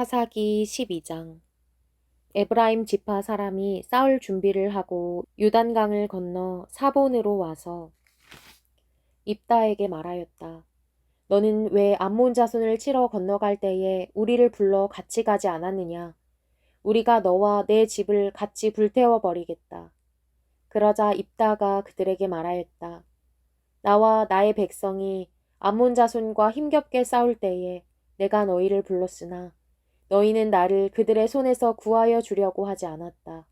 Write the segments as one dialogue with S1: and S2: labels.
S1: 사사기 12장 에브라임 지파 사람이 싸울 준비를 하고 유단강을 건너 사본으로 와서 입다에게 말하였다. 너는 왜 암몬 자손을 치러 건너갈 때에 우리를 불러 같이 가지 않았느냐? 우리가 너와 내 집을 같이 불태워 버리겠다. 그러자 입다가 그들에게 말하였다. 나와 나의 백성이 암몬 자손과 힘겹게 싸울 때에 내가 너희를 불렀으나 너희는 나를 그들의 손에서 구하여 주려고 하지 않았다.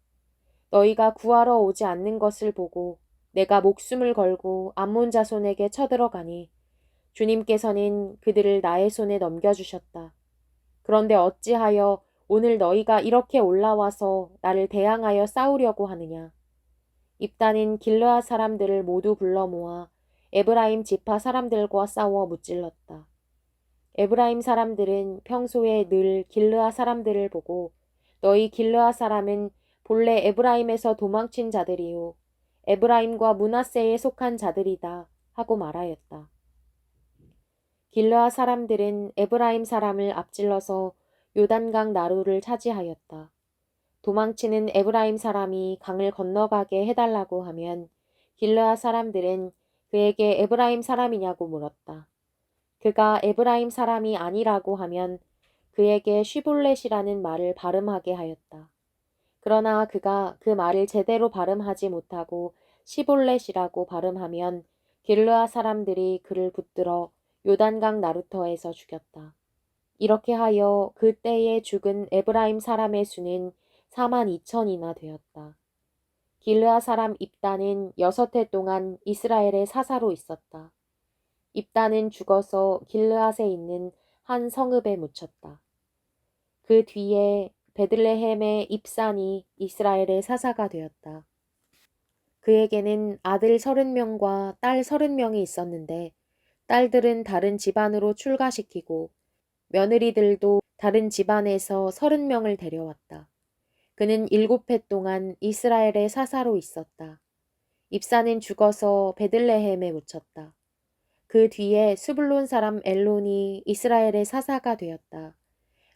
S1: 너희가 구하러 오지 않는 것을 보고 내가 목숨을 걸고 암몬 자손에게 쳐들어가니 주님께서는 그들을 나의 손에 넘겨주셨다. 그런데 어찌하여 오늘 너희가 이렇게 올라와서 나를 대항하여 싸우려고 하느냐? 입다는 길르아 사람들을 모두 불러 모아 에브라임 지파 사람들과 싸워 무찔렀다. 에브라임 사람들은 평소에 늘 길르아 사람들을 보고 너희 길르아 사람은 본래 에브라임에서 도망친 자들이요 에브라임과 문하세에 속한 자들이다 하고 말하였다. 길르아 사람들은 에브라임 사람을 앞질러서 요단강 나루를 차지하였다. 도망치는 에브라임 사람이 강을 건너가게 해달라고 하면 길르아 사람들은 그에게 에브라임 사람이냐고 물었다. 그가 에브라임 사람이 아니라고 하면 그에게 쉬볼렛이라는 말을 발음하게 하였다. 그러나 그가 그 말을 제대로 발음하지 못하고 시볼렛이라고 발음하면 길르아 사람들이 그를 붙들어 요단강 나루터에서 죽였다. 이렇게 하여 그때에 죽은 에브라임 사람의 수는 4만 2천이나 되었다. 길르아 사람 입다는 여섯 해 동안 이스라엘의 사사로 있었다. 입다는 죽어서 길르앗에 있는 한 성읍에 묻혔다. 그 뒤에 베들레헴의 입산이 이스라엘의 사사가 되었다. 그에게는 아들 서른 명과 딸 서른 명이 있었는데 딸들은 다른 집안으로 출가시키고 며느리들도 다른 집안에서 서른 명을 데려왔다. 그는 일곱 해 동안 이스라엘의 사사로 있었다. 입사는 죽어서 베들레헴에 묻혔다. 그 뒤에 수블론 사람 엘론이 이스라엘의 사사가 되었다.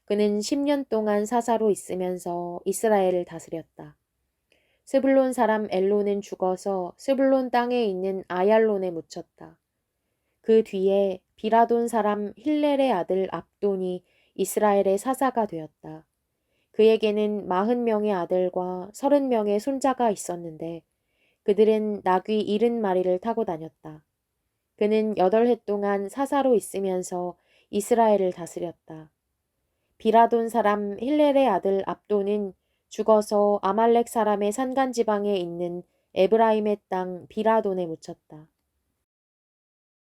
S1: 그는 10년 동안 사사로 있으면서 이스라엘을 다스렸다. 스불론 사람 엘론은 죽어서 스불론 땅에 있는 아얄론에 묻혔다. 그 뒤에 비라돈 사람 힐렐의 아들 압돈이 이스라엘의 사사가 되었다. 그에게는 마흔 명의 아들과 서른 명의 손자가 있었는데 그들은 나귀 일흔 마리를 타고 다녔다. 그는 여덟 해 동안 사사로 있으면서 이스라엘을 다스렸다. 비라돈 사람 힐렐의 아들 압도는 죽어서 아말렉 사람의 산간 지방에 있는 에브라임의 땅 비라돈에 묻혔다.